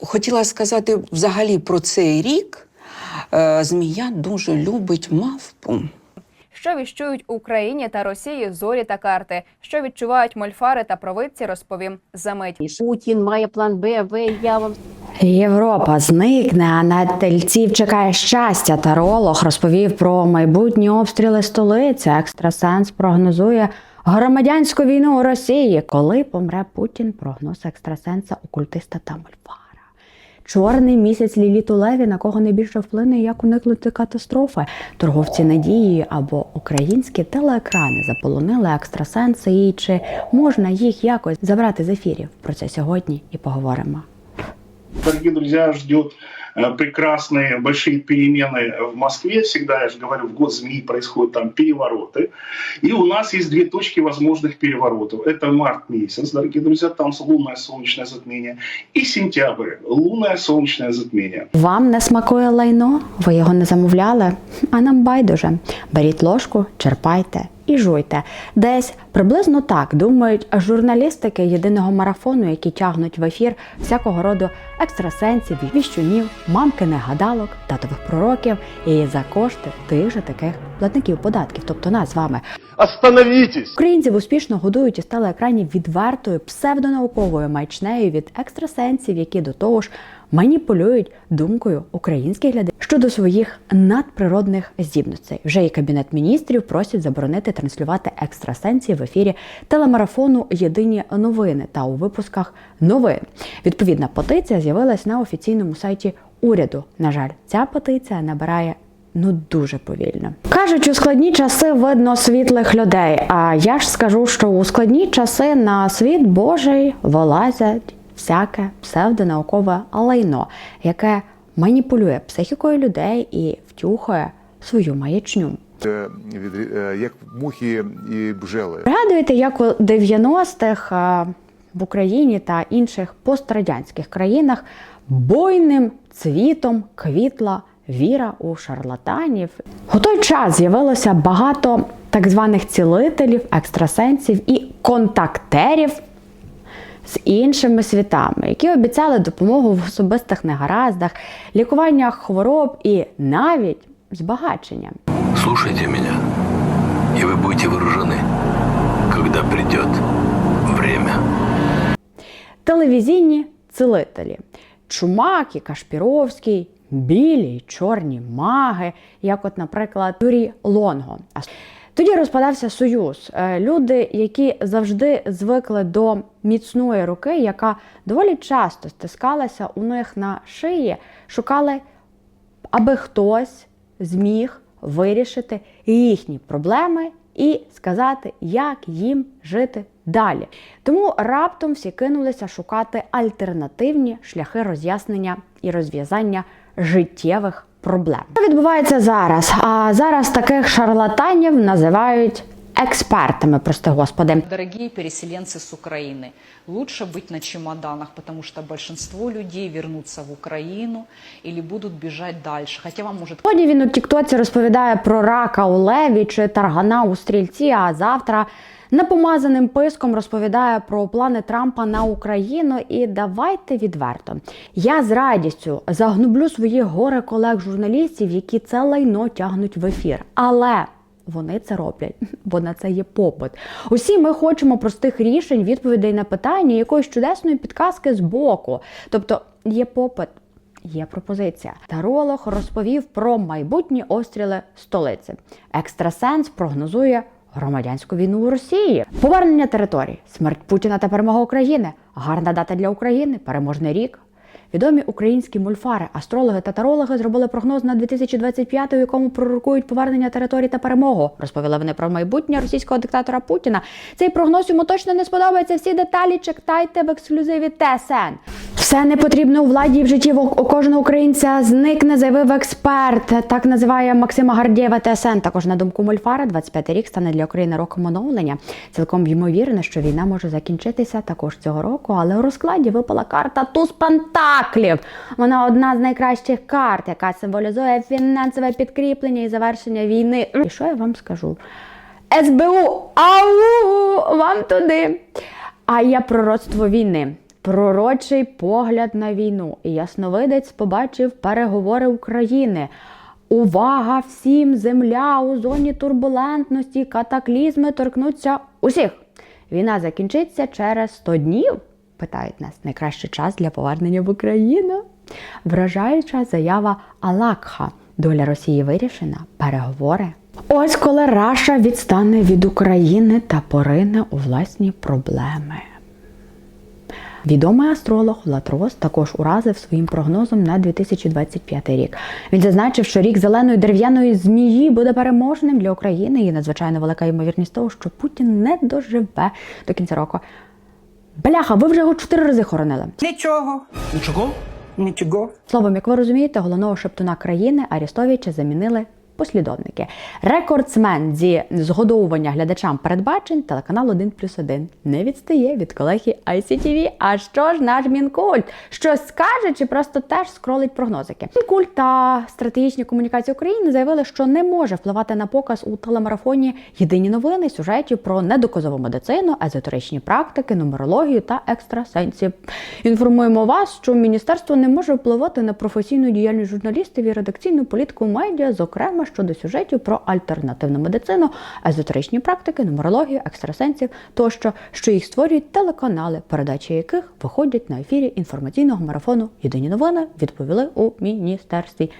Хотіла сказати взагалі про цей рік. Е, Змія дуже любить мавпу. Що віщують Україні та Росії зорі та карти? Що відчувають мольфари та провидці, розповім за мить. Путін має план Б, В, я вам Європа зникне, а на тельців чекає щастя. Таролог розповів про майбутні обстріли столиці. Екстрасенс прогнозує громадянську війну у Росії. Коли помре Путін, прогноз екстрасенса, окультиста та мольфара. Чорний місяць Ліліту Леві на кого найбільше вплине, як уникнути катастрофи. Торговці надії або українські телеекрани заполонили екстрасенси. І чи можна їх якось забрати з ефірів? Про це сьогодні і поговоримо. Дорогі друзі, ждет прекрасные большие перемены в Москве. Всегда, я же говорю, в год змеи происходят там перевороты. И у нас есть две точки возможных переворотов. Это март месяц, дорогие друзья, там лунное солнечное затмение. И сентябрь, лунное солнечное затмение. Вам не смакує лайно? Ви його не замовляли? А нам байдуже. Беріть ложку, черпайте і жуйте. Десь приблизно так думають журналістики єдиного марафону, які тягнуть в ефір всякого роду екстрасенсів, віщунів, мамкиних гадалок, татових пророків і за кошти тих же таких платників податків, тобто нас з вами. Остановитесь! Українців успішно годують із телеекранів відвертою псевдонауковою маячнею від екстрасенсів, які до того ж маніпулюють думкою українських глядачів щодо своїх надприродних здібностей. Вже і кабінет міністрів просять заборонити транслювати екстрасенсів в ефірі телемарафону Єдині новини та у випусках новин. Відповідна петиція з'явилась на офіційному сайті уряду. На жаль, ця петиція набирає ну дуже повільно. Кажуть, у складні часи видно світлих людей. А я ж скажу, що у складні часи на світ Божий вилазять всяке псевдонаукове лайно, яке маніпулює психікою людей і втюхує свою маячню. Е, від- е, Як мухи і бжели. Пригадуєте, як у 90-х е, в Україні та інших пострадянських країнах буйним цвітом квітла віра у шарлатанів. У той час з'явилося багато так званих цілителів, екстрасенсів і контактерів з іншими світами, які обіцяли допомогу в особистих негараздах, лікування хвороб і навіть збагачення. Слушайте меня, и вы будете вооружены, когда придет время. телевізійні цілителі. Чумак і Кашпіровський, білі й чорні маги, як, от, наприклад, Юрій Лонго. Тоді розпадався союз. Е, Люди, які завжди звикли до міцної руки, яка доволі часто стискалася у них на шиї, шукали, аби хтось зміг вирішити їхні проблеми і сказати, як їм жити далі. Тому раптом всі кинулися шукати альтернативні шляхи роз'яснення і розв'язання життєвих проблем. Що відбувається зараз? А зараз таких шарлатанів називають експертами, прости господи. Дорогие переселенцы с Украины, лучше быть на чемоданах, потому что большинство людей вернутся в Украину или будут бежать дальше. Хотя вам может Сьогодні він у Тіктоці розповідає про рака у леві чи таргана у стрільці. А завтра непомазаним писком розповідає про плани Трампа на Україну. І давайте відверто. Я з радістю загнублю своїх горе колег журналістів, які це лайно тягнуть в ефір. Але вони це роблять, бо на це є попит. Усі ми хочемо простих рішень, відповідей на питання, якоїсь чудесної підказки з боку. Тобто є попит. Є пропозиція. Таролог розповів про майбутні остріли столиці. Екстрасенс прогнозує громадянську війну у Росії, повернення територій, смерть Путіна та перемога України, гарна дата для України, переможний рік. Відомі українські мульфари, астрологи та тарологи зробили прогноз на 2025, у якому пророкують повернення територій та перемогу. Розповіли вони про майбутнє російського диктатора Путіна. Цей прогноз йому точно не сподобається. Всі деталі читайте в ексклюзиві ТСН. Все не потрібно у владі і в житті у кожного українця зникне, заявив експерт. Так називає Максима Гардєва ТСН. Також на думку Мольфара, 25 рік стане для України роком оновлення. Цілком ймовірно, що війна може закінчитися також цього року, але у розкладі випала карта Туз Пентаклів. Вона одна з найкращих карт, яка символізує фінансове підкріплення і завершення війни. І що я вам скажу? СБУ, ау, вам туди. А я пророцтво війни. Пророчий погляд на війну. І ясновидець побачив переговори України. Увага всім! Земля у зоні турбулентності, катаклізми торкнуться усіх. Війна закінчиться через 100 днів? Питають нас найкращий час для повернення в Україну. Вражаюча заява Алакха. Доля Росії вирішена. Переговори. Ось коли Раша відстане від України та порине у власні проблеми. Відомий астролог Латрос також уразив своїм прогнозом на 2025 рік. Він зазначив, що рік зеленої дерев'яної змії буде переможним для України і надзвичайно велика ймовірність того, що Путін не доживе до кінця року. Бляха, ви вже його чотири рази хоронили. Нічого. Нічого? Нічого. Словом, як ви розумієте, головного шептуна країни Арістовича замінили послідовники. Рекордсмен зі згодовування глядачам передбачень телеканал 1 плюс 1 не відстає від колеги ICTV. А що ж наш мінкульт? Щось скаже чи просто теж скролить прогнозики? Мінкульт та стратегічні комунікації України заявили, що не може впливати на показ у телемарафоні єдині новини сюжетів про недоказову медицину, езотеричні практики, нумерологію та екстрасенсів. Інформуємо вас, що міністерство не може впливати на професійну діяльність журналістів і редакційну політику медіа, зокрема щодо сюжетів про альтернативну медицину, езотеричні практики, нумерологію, екстрасенсів тощо, що їх створюють телеканали, передачі яких виходять на ефірі інформаційного марафону Єдині новини відповіли у міністерстві.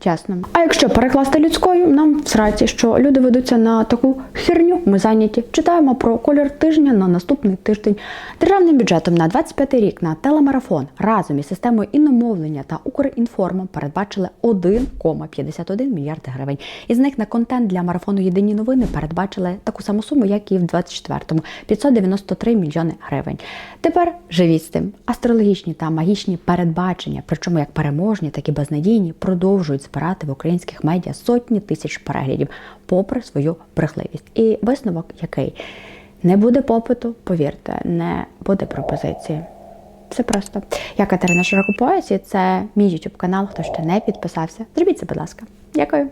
Чесно. А якщо перекласти людською, нам в сраці, що люди ведуться на таку херню, ми зайняті. Читаємо про колір тижня на наступний тиждень. Державним бюджетом на 25 рік на телемарафон разом із системою іномовлення та Укрінформом передбачили 1,51 мільярди гривень. Із них на контент для марафону Єдині новини передбачили таку саму суму, як і в 24-му 593 мільйони гривень. Тепер живіть з тим. Астрологічні та магічні передбачення, причому як переможні, так і безнадійні, продовжують збирати в українських медіа сотні тисяч переглядів, попри свою брехливість. І висновок який? Не буде попиту, повірте, не буде пропозиції. Все просто. Я Катерина Широкопояс, і це мій YouTube канал. Хто ще не підписався, зробіть це, будь ласка. Дякую.